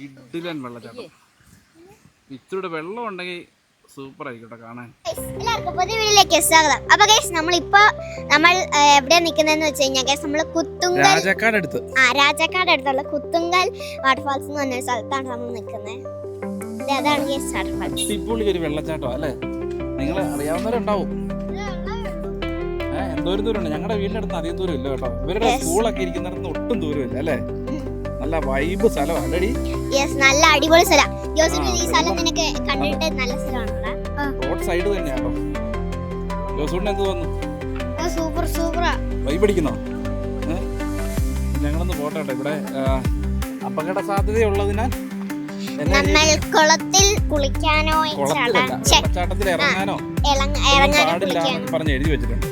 കിഡിലൻ വെള്ളച്ചാട്ടം. ഇത്തിരിയുടെ വെള്ളം ഉണ്ടെങ്കിൽ സൂപ്പർ ആയിക്കോട്ടെ കേട്ടോ കാണാൻ എല്ലാവർക്കും പുതിയ വീഡിയോയിലേക്ക് സ്വാഗതം. അപ്പൊ ഗൈസ് നമ്മളിപ്പോ നമ്മൾ എവിടെ എവിടെയാ നിൽക്കുന്നതെന്ന് വെച്ച് കഴിഞ്ഞാൽ ഗൈസ് നമ്മൾ കുത്തുങ്കൽ രാജാക്കാട് അടുത്ത് ആ രാജാക്കാട് അടുത്തുള്ള കുത്തുങ്കൽ വാട്ടർഫാൾസ് എന്ന് പറഞ്ഞ സ്ഥലത്താണ് നമ്മൾ നിൽക്കുന്നത് ഇത് അതാണ് ഗൈസ് വാട്ടർഫാൾസ് അടിപൊളി ഒരു വെള്ളച്ചാട്ടം അല്ലേ? നിങ്ങൾ അറിയാവുന്നവരുണ്ടാവും. എന്തോരം ദൂരമുണ്ട്? ഞങ്ങളുടെ വീടിന്റെ അടുത്ത് അധികം ദൂരം ഇല്ല കേട്ടോ. ഇവരുടെ സ്കൂളൊക്കെ ഇരിക്കുന്നിടത്ത് ഒട്ടും ദൂരമില്ല അല്ലേ? നല്ല വൈബ് സ്ഥലമാണ് യെസ് നല്ല അടിപൊളി സ്ഥലം. ജോസിന് ഈ സ്ഥലം നിനക്ക് കണ്ടിട്ട് നല്ല സ്ഥലമാണല്ലോ റോഡ് സൈഡ് തന്നെയാട്ടോ ജോസൂട്ടിന് എന്ത് തോന്നുന്നു സൂപ്പർ സൂപ്പറാ വൈബ് അടിക്കുന്നോ? ഞങ്ങളൊന്ന് പോട്ടെ ഇവിടെ. അപകട സാധ്യതയുള്ളതിനാൽ നമ്മൾ കുളത്തിൽ കുളിക്കാനോ വെള്ളച്ചാട്ടത്തിൽ ഇറങ്ങാനോ? പാടില്ല പറഞ്ഞ് എഴുതി വെച്ചിട്ടുണ്ട്.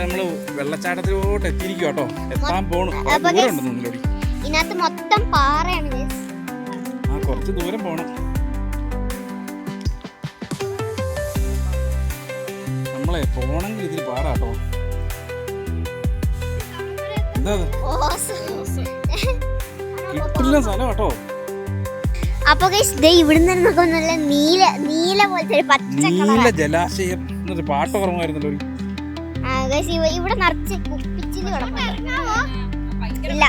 നമ്മൾ വെള്ളച്ചാട്ടത്തിലോട്ട് എത്തിയിരിക്കും കേട്ടോ. എത്താൻ പോണു. ദൂരം ഇതിനകത്ത് മൊത്തം പാറയാണ്. ആ കുറച്ച് ദൂരം പോണം. നമ്മളെ പോണെങ്കിൽ ഇതിൽ പാറ. കിട്ടില്ല സ്ഥലം കേട്ടോ അപ്പൊ ഇവിടുന്ന് നമുക്ക് നല്ല നീല നീല പോലത്തെ ഒരു പച്ച നീല ജലാശയം എന്നൊരു പാട്ട് ഓർമ്മയായിരുന്നല്ലോ ഇവിടെ നിറച്ച് കുപ്പിച്ചിൽ ഇല്ല.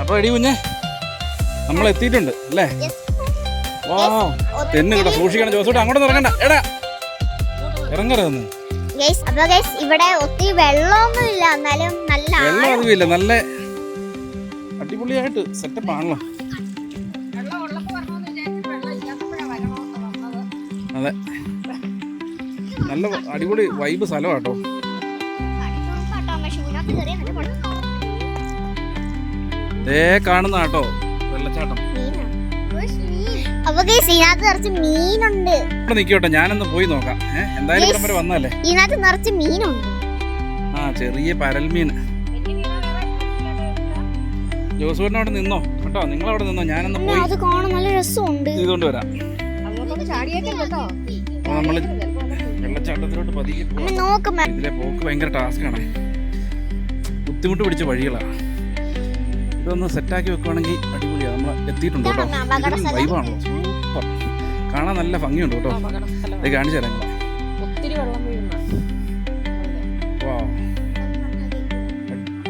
അപ്പൊ എടി കുഞ്ഞെ നമ്മൾ എത്തിയിട്ടുണ്ട് അല്ലേ. വാ തെന്നു കേട്ടോ സൂക്ഷിക്കണം ജോസൂട്ട് അങ്ങോട്ട് ഇറങ്ങണ്ട. എടാ ഇറങ്ങരുതെന്ന്. അപ്പൊ ഇവിടെ ഒത്തിരി വെള്ളമൊന്നും ഇല്ല. എന്നാലും നല്ല വെള്ളം ആഴം- അധികമില്ല നല്ല അടിപൊളിയായിട്ട് സെറ്റപ്പ് ആണല്ലോ. അതെ. നല്ല അടിപൊളി വൈബ് സ്ഥലമാട്ടോ ദേ കാണുന്ന കേട്ടോ വെള്ളച്ചാട്ടം. അപ്പൊ ഇതിനകത്ത് നിറച്ച് മീനുണ്ട്. ഇവിടെ നിൽക്കോട്ടെ ഞാനൊന്ന് പോയി നോക്കാം. ഏഹ് എന്തായാലും ഇവിടം വരെ വന്നല്ലേ ഇതിനകത്ത് നിറച്ച് മീനുണ്ട്. ആ ചെറിയ പരൽമീൻ. ജോസൂട്ടിന് അവിടെ നിന്നോ? കേട്ടോ നിങ്ങൾ അവിടെ നിന്നോ? ഞാനൊന്ന് പോയി അത് കാണാൻ നല്ല രസമുണ്ട്. ഇതുകൊണ്ട് വരാം. അപ്പൊ നമ്മൾ വെള്ളച്ചാട്ടത്തിലോട്ട് പതിയെ പോവാം. നോക്കുമ്പോ ഇതിലെ പോക്ക് ഭയങ്കര ആണ് ബുദ്ധിമുട്ട് പിടിച്ച വഴികളാണ് ഇതൊന്ന് സെറ്റാക്കി വെക്കുവാണെങ്കിൽ അടിപൊളിയാണ് നമ്മൾ എത്തിയിട്ടുണ്ട് കേട്ടോ. വൈബാണല്ലോ സൂപ്പർ. കാണാൻ നല്ല ഭംഗിയുണ്ട് കേട്ടോ. ഇത് കാണിച്ചു തരാം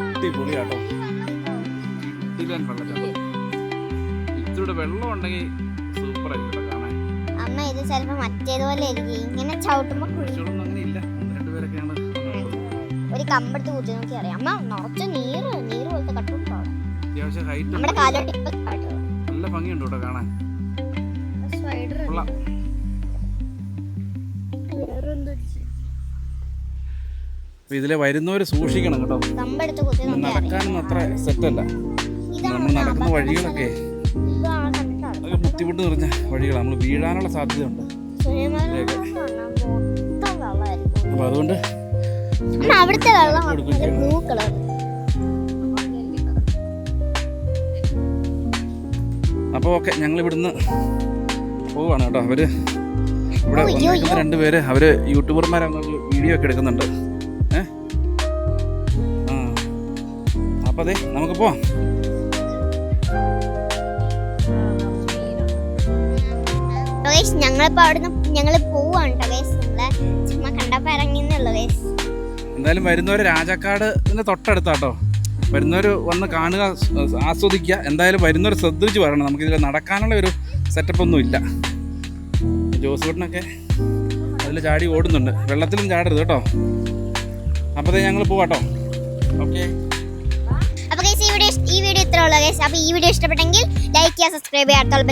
അടിപൊളിയാട്ടോ. വെള്ളച്ചാട്ടം ഇത്തിരി വെള്ളം ഉണ്ടെങ്കിൽ സൂപ്പർ ആയിരിക്കും കാണാൻ. അമ്മ ഇത് ചിലപ്പോ മറ്റേതുപോലെ ഇങ്ങനെ ചവിട്ടുമ്പോ ഒരു കമ്പെടുത്ത് കൂട്ടി നോക്കി അറിയാം. അമ്മ നിറച്ച് നീര് നീര് പോലത്തെ കട്ടുണ്ടോ അത്യാവശ്യം ഹൈറ്റ് നല്ല ഭംഗിയുണ്ട് കേട്ടോ കാണാൻ. കൊള്ളാം. ഇതിലെ വരുന്നവര് സൂക്ഷിക്കണം കേട്ടോ. നടക്കാനൊന്നും അത്ര സെറ്റല്ല. നമ്മൾ നടക്കുന്ന വഴികളൊക്കെ. അതൊക്കെ ബുദ്ധിമുട്ട് നിറഞ്ഞ വഴികളാണ് നമ്മൾ വീഴാനുള്ള സാധ്യതയുണ്ട്. അപ്പൊ അതുകൊണ്ട് അവിടുത്തെ വെള്ളം അപ്പോൾ ഓക്കെ ഞങ്ങൾ ഇവിടുന്ന് പോവാണ് കേട്ടോ. അവർ ഇവിടെ രണ്ട് പേര് വന്നിരിക്കുന്ന രണ്ടുപേര് അവർ യൂട്യൂബർമാരാണ് വീഡിയോ ഒക്കെ എടുക്കുന്നുണ്ട്. ഏ? ആ. അപ്പൊ അതെ നമുക്ക് പോവാം. അവിടുന്ന് ഞങ്ങൾ പോവാണ് ചുമ്മാ എന്തായാലും വരുന്നവര് രാജാക്കാട് തൊട്ടടുത്താട്ടോ. വരുന്നവർ വന്ന് കാണുക ആസ്വദിക്കുക. എന്തായാലും വരുന്നവർ ശ്രദ്ധിച്ച് വരണം. നമുക്കിതിൽ നടക്കാനുള്ള ഒരു സെറ്റപ്പ് ഒന്നും ഇല്ല. ജോസൂട്ടിനൊക്കെ അതിൽ ചാടി ഓടുന്നുണ്ട്. വെള്ളത്തിലും ചാടരുത് കേട്ടോ. അപ്പോഴത്തേ ഞങ്ങൾ പോവാട്ടോ ഓക്കെ. അപ്പോൾ ഈ വീഡിയോ ഈ വീഡിയോ ഇത്ര ഉള്ളൂ അപ്പൊ ഈ വീഡിയോ ഇഷ്ടപ്പെട്ടെങ്കിൽ ലൈക്ക് ചെയ്യുക സബ്സ്ക്രൈബ് ചെയ്യുക അടുത്തുള്ള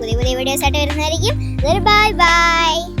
പുതിയ പുതിയ വീഡിയോസ് ആയിട്ട് വരുന്നതായിരിക്കും. Bye bye